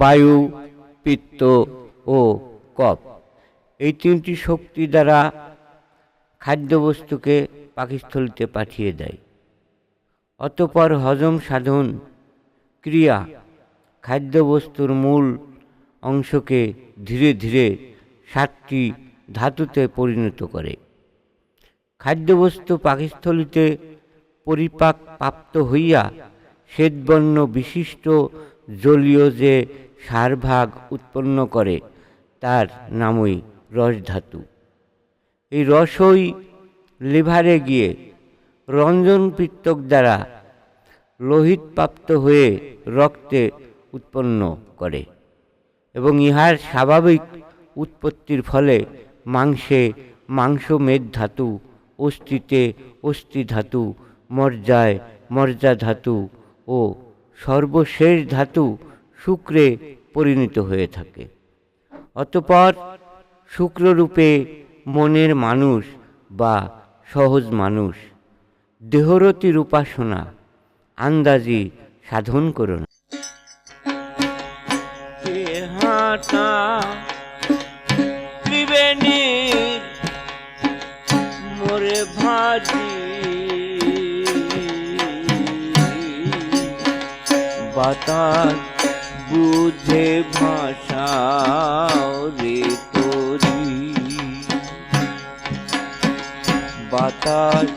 বায়ু, পিত্ত ও কফ। এই তিনটি শক্তি দ্বারা খাদ্যবস্তুকে পাকস্থলিতে পাঠিয়ে দেয়। অতপর হজম সাধন ক্রিয়া খাদ্যবস্তুর মূল অংশকে ধীরে ধীরে সাতটি ধাতুতে পরিণত করে। খাদ্যবস্তু পাকস্থলিতে পরিপাক প্রাপ্ত হইয়া শ্বেতবর্ণ বিশিষ্ট জলীয় যে সারভাগ উৎপন্ন করে, তার নামই রসধাতু এই রসই লিভারে গিয়ে রঞ্জন পিত্তক দ্বারা লোহিত প্রাপ্ত হয়ে রক্তে উৎপন্ন করে এবং ইহার স্বাভাবিক উৎপত্তির ফলে মাংসে মাংস মাংসমেদ ধাতু, অস্থিতে অস্থি ধাতু, মর্যায় মর্যা ধাতু ও সর্বশেষ ধাতু শুক্রে পরিণত হয়ে থাকে। অতপর শুক্ররূপে মনের মানুষ বা সহজ মানুষ দেহরতির উপাসনা আন্দাজি সাধন করুন। মোরে ভাজি বাতাস বুঝে ভাষা রে তোরি। বাতাস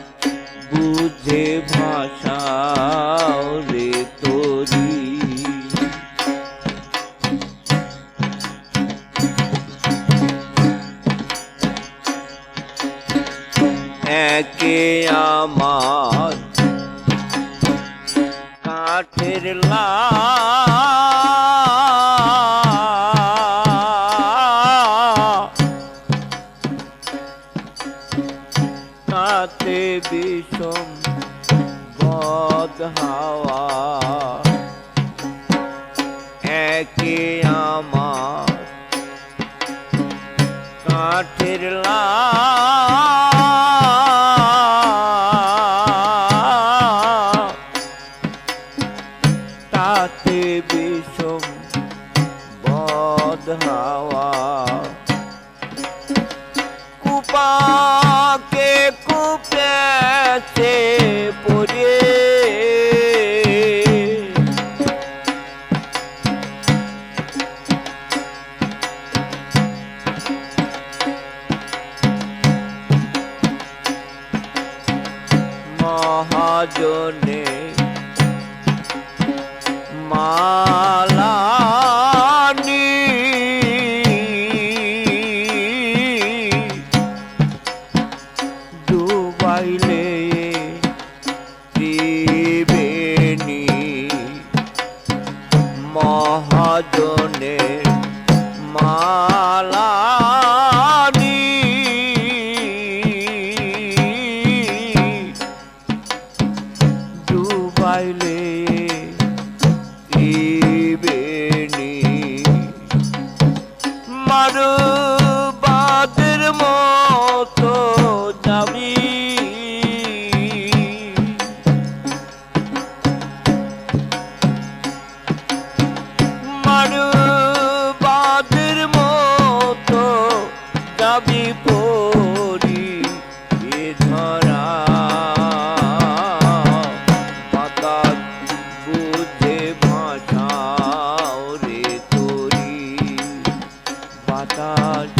বুঝে ভাষা রে তোরি। একে আমার কাঠের বিষম বদ হাওয়া। একে আমার কাঠের লা তাতে বিষম বদ হাওয়া। কুপাকে কুপেছে পড়ে মহাজনে ને માલા বাতাস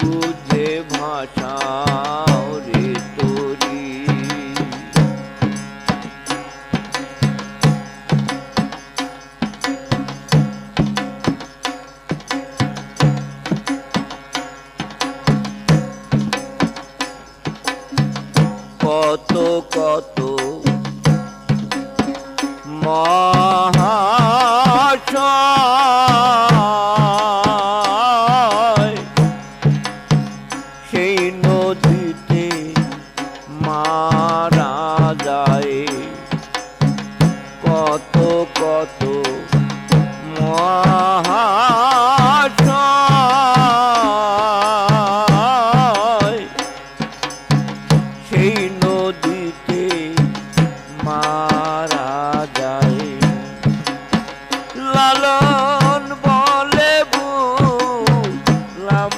বুঝে ভাষাও কত কত মহাশয় salam